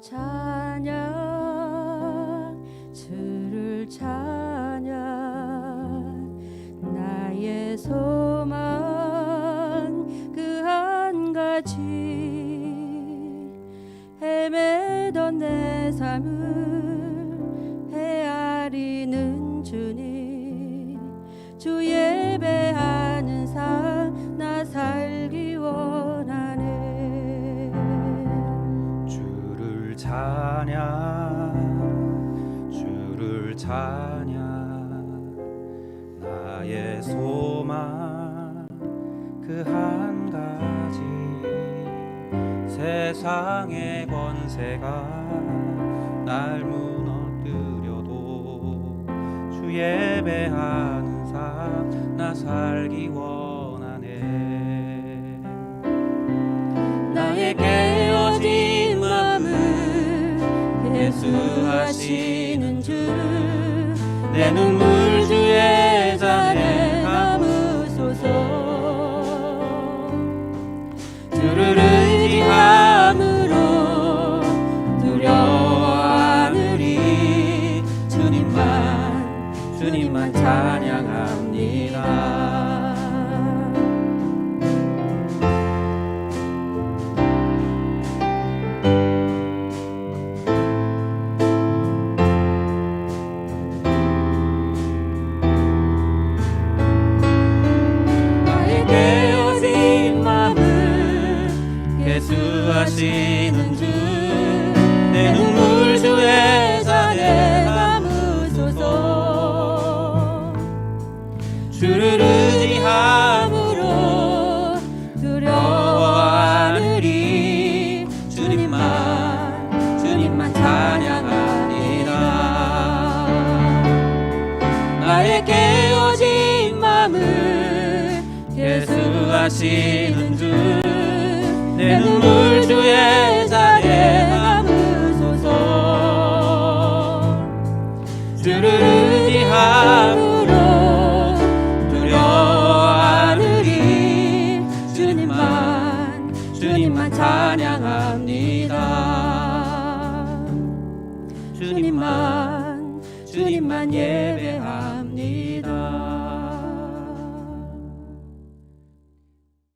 찬양 주를 찬양. 나의 소망 그 한 가지 헤매던 내 삶을 헤아리는 주님 주예 찬양. 나의 소망 그 한 가지. 세상의 권세가 날 무너뜨려도 주 예배하는 삶 나 살기 원하네. 나의 깨어진 마음을 예수하시는 주 내 눈물 주의 잔에 감으소서. 주를 의지함으로 두려워하느니 주님만 주님만 찬양합니다 예수하시는 주 내 눈물 주의 잔에 감으소서. 주를 의지함으로 두려워하느니 주님만 주님만 찬양하리라 나의 깨어진 마음을 예수하시는 주 내 눈물 주의 두려워하느니 주님만 주님만 찬양합니다. 주님만 주님만 예배